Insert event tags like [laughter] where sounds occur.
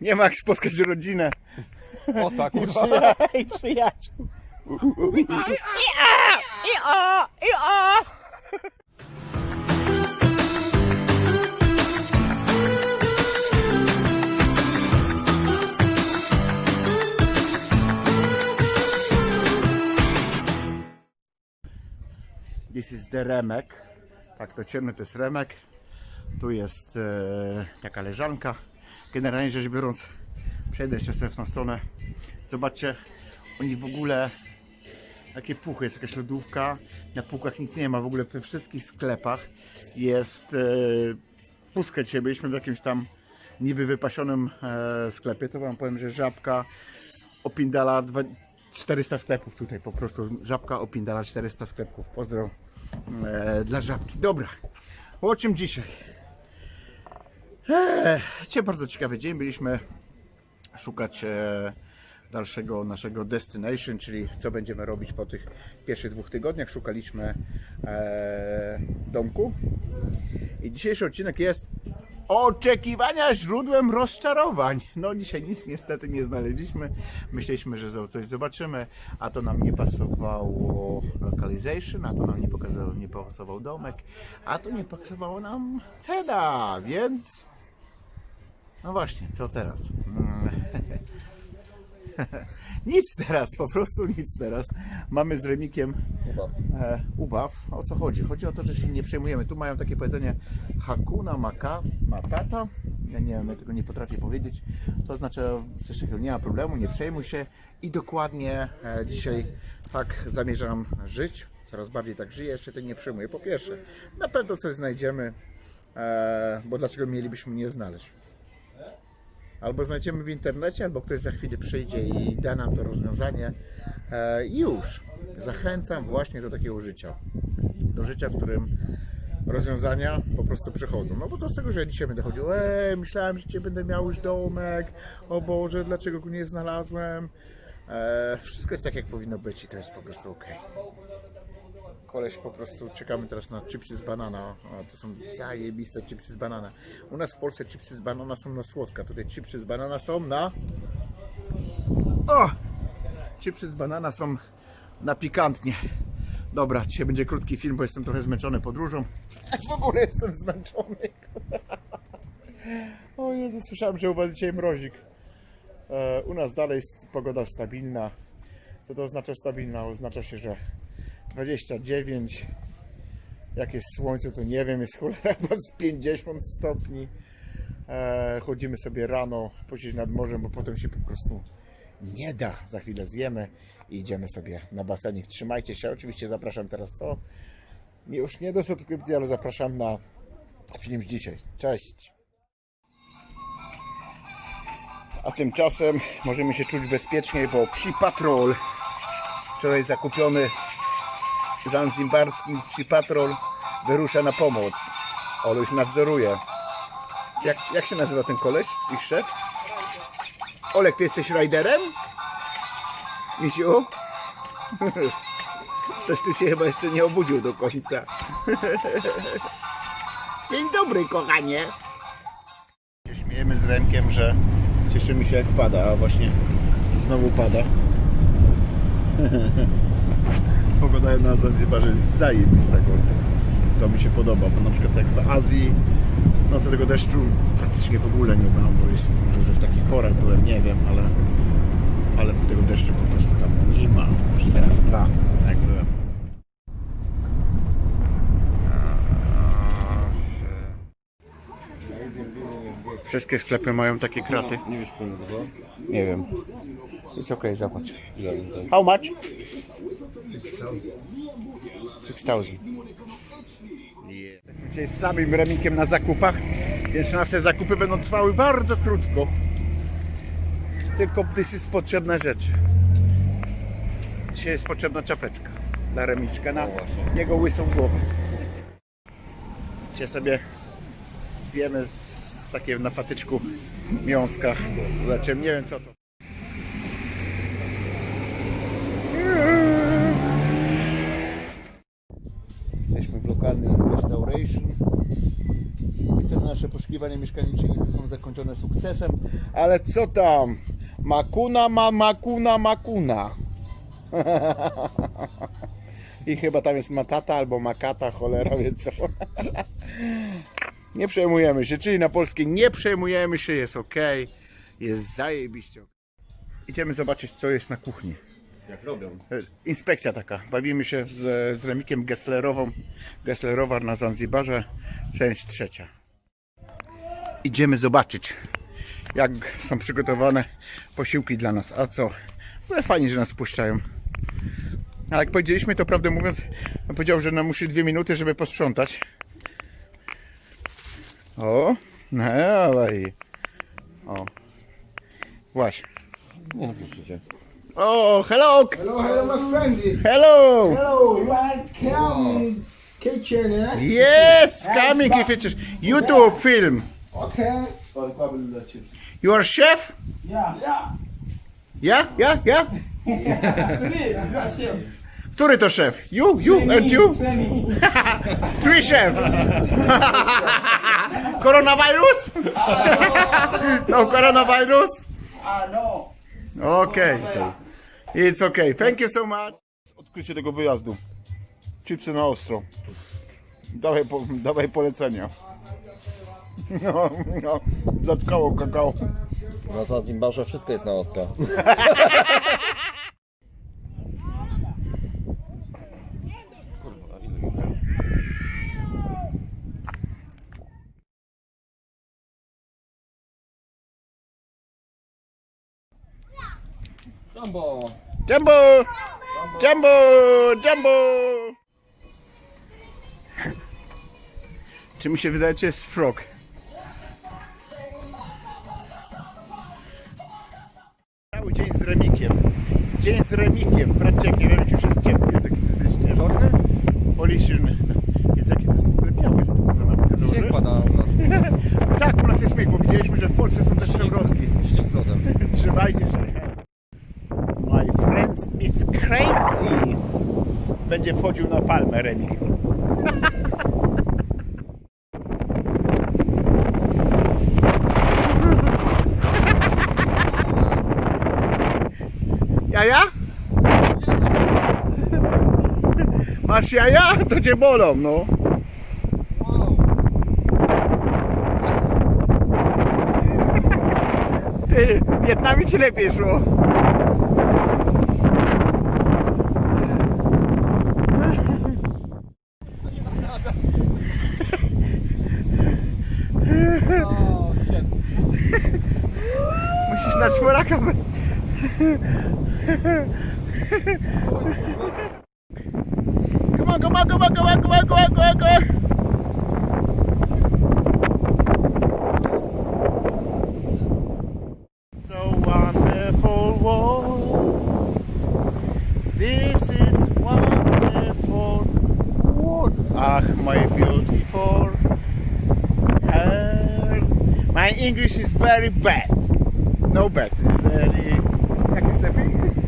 Nie ma jak spotkać rodzinę Osa, i, kurwa. przyja- i przyjaciół. This is the remek. Tak, to ciemny to jest remek. Tu jest e, taka leżanka. Generalnie rzecz biorąc, przejdę jeszcze sobie w tą stronę. Zobaczcie, oni w ogóle takie puchy, jest jakaś lodówka. Na półkach nic nie ma, w ogóle we wszystkich sklepach jest e, pustkę. Dzisiaj byliśmy w jakimś tam niby wypasionym e, sklepie. To wam powiem, że żabka opindala dwa, 400 sklepów tutaj po prostu. Żabka opindala 400 sklepów. Pozdro e, dla żabki. Dobra, o czym dzisiaj? Eee, bardzo ciekawy dzień. Byliśmy szukać e, dalszego naszego destination, czyli co będziemy robić po tych pierwszych dwóch tygodniach. Szukaliśmy e, domku. I dzisiejszy odcinek jest oczekiwania źródłem rozczarowań. No dzisiaj nic niestety nie znaleźliśmy. Myśleliśmy, że coś zobaczymy, a to nam nie pasowało localization, a to nam nie, pokazało, nie pasował domek, a to nie pasowało nam cena, więc no właśnie, co teraz? Mm. [laughs] nic teraz, po prostu nic teraz. Mamy z Remikiem e, ubaw. O co chodzi? Chodzi o to, że się nie przejmujemy. Tu mają takie powiedzenie Hakuna Maka, Matata. Ja nie wiem, ja tego nie potrafię powiedzieć. To oznacza coś takiego, nie ma problemu, nie przejmuj się. I dokładnie e, dzisiaj tak zamierzam żyć. Coraz bardziej tak żyję, jeszcze tego nie przejmuję. Po pierwsze, na pewno coś znajdziemy, e, bo dlaczego mielibyśmy nie znaleźć? Albo znajdziemy w internecie, albo ktoś za chwilę przyjdzie i da nam to rozwiązanie. E, I już. Zachęcam właśnie do takiego życia. Do życia, w którym rozwiązania po prostu przychodzą. No bo co z tego, że ja dzisiaj będę chodził, eee, myślałem, że dzisiaj będę miał już domek, o Boże, dlaczego go nie znalazłem. E, wszystko jest tak, jak powinno być i to jest po prostu ok. Koleś po prostu, czekamy teraz na chipsy z banana. O, to są zajebiste chipsy z banana. U nas w Polsce chipsy z banana są na słodka. Tutaj chipsy z banana są na... O! Chipsy z banana są na pikantnie. Dobra, dzisiaj będzie krótki film, bo jestem trochę zmęczony podróżą. [laughs] W ogóle jestem zmęczony. O Jezu, słyszałem, że u Was dzisiaj mrozik. E, u nas dalej jest pogoda stabilna. Co to oznacza stabilna? Oznacza się, że 29. Jak jest słońce, to nie wiem, jest cholera [laughs] z 50 stopni. E, chodzimy sobie rano, posiedzieć nad morzem, bo potem się po prostu nie da. Za chwilę zjemy i idziemy sobie na basenik. Trzymajcie się. Oczywiście zapraszam teraz co? Już nie do subskrypcji, ale zapraszam na film dzisiaj. Cześć! A tymczasem możemy się czuć bezpieczniej, bo Psi Patrol wczoraj zakupiony zanzimbarski Psi Patrol wyrusza na pomoc. Oluś nadzoruje. Jak, jak się nazywa ten koleś, ich szef? Olek, ty jesteś riderem? Misiu? [laughs] Ktoś tu się chyba jeszcze nie obudził do końca. [laughs] Dzień dobry, kochanie. Śmiejemy z Remkiem, że cieszymy się jak pada, a właśnie znowu pada. [laughs] Pogoda na Zanzibarze jest zajebista. To mi się podoba, bo na przykład jak w Azji, no to tego deszczu praktycznie w ogóle nie ma, bo jest że w takich porach byłem, nie wiem, ale, ale tego deszczu po prostu tam nie ma. Przez raz, dwa, jak byłem. Wszystkie sklepy mają takie kraty. Nie wiesz. Nie wiem. Jest okej, zobacz. Ile tutaj? How much? 6000. Jesteśmy dzisiaj z samym Remikiem na zakupach, więc nasze zakupy będą trwały bardzo krótko. Tylko this jest potrzebna rzecz. Dzisiaj jest potrzebna czapeczka dla Remiczka na jego łysą głowę. Dzisiaj sobie zjemy z takim na patyczku miąska. Znaczy, nie wiem co to. Lokalnej restauration. Niestety nasze poszukiwania mieszkaniczynicy są zakończone sukcesem, ale co tam? Makuna ma makuna makuna. [laughs] I chyba tam jest matata albo makata, cholera wie co. [laughs] Nie przejmujemy się, czyli na polskie nie przejmujemy się, jest ok, jest zajebiście. Idziemy zobaczyć co jest na kuchni. Jak robią? E, Inspekcja taka. Bawimy się z, z Remikiem Gesslerową. Gesslerowar na Zanzibarze, część trzecia. Idziemy zobaczyć, jak są przygotowane posiłki dla nas. A co? No fajnie, że nas puszczają. A jak powiedzieliśmy, to prawdę mówiąc, powiedział, że nam musi dwie minuty, żeby posprzątać. O, no dawaj. O. Właśnie. Nie no, puszczycie. O, hello! Hello, hello, my friend. Hello! Hello, you are come kitchen, eh? Yes, coming it's YouTube film. Okay. You are chef? Yeah. Yeah. Yeah, yeah, yeah. Today, you are chef. Który to szef? You, you and you? [laughs] Three chef. Coronavirus? [laughs] No coronavirus? Ah, no. Okay. It's okay. Thank you so much. Odkrycie tego wyjazdu. Chipsy na ostro. Dawaj, po, dawaj polecenia. No, no, zatkało kakao. Na Zanzibarze wszystko jest na ostro. [laughs] Jumbo! Jumbo! Jumbo! Jumbo! Czy mi się wydaje, czy jest frog? Cały dzień z Remikiem. Dzień z Remikiem. Patrzcie, jaki Remik już jest ciemny. Jest jaki ty jesteś. Czarny? Poliszyn. Jest jaki to jest biały jest to za nami. Ty Śnieg pada u nas. Tak, u nas jest śmiech, bo widzieliśmy, że w Polsce są też przymrozki. Śnieg z lodem. Trzymajcie się. My friends, it's crazy. Będzie wchodził na palmę Remik. Jaja? Masz jaja? To cię bolą, no. Ty, Wietnamie ci lepiej szło. Come on, come on, come on, come on, come on, come on, come on, come on. Ach, my beautiful her. My English is very bad. No bad. Very. Jak jest lepiej?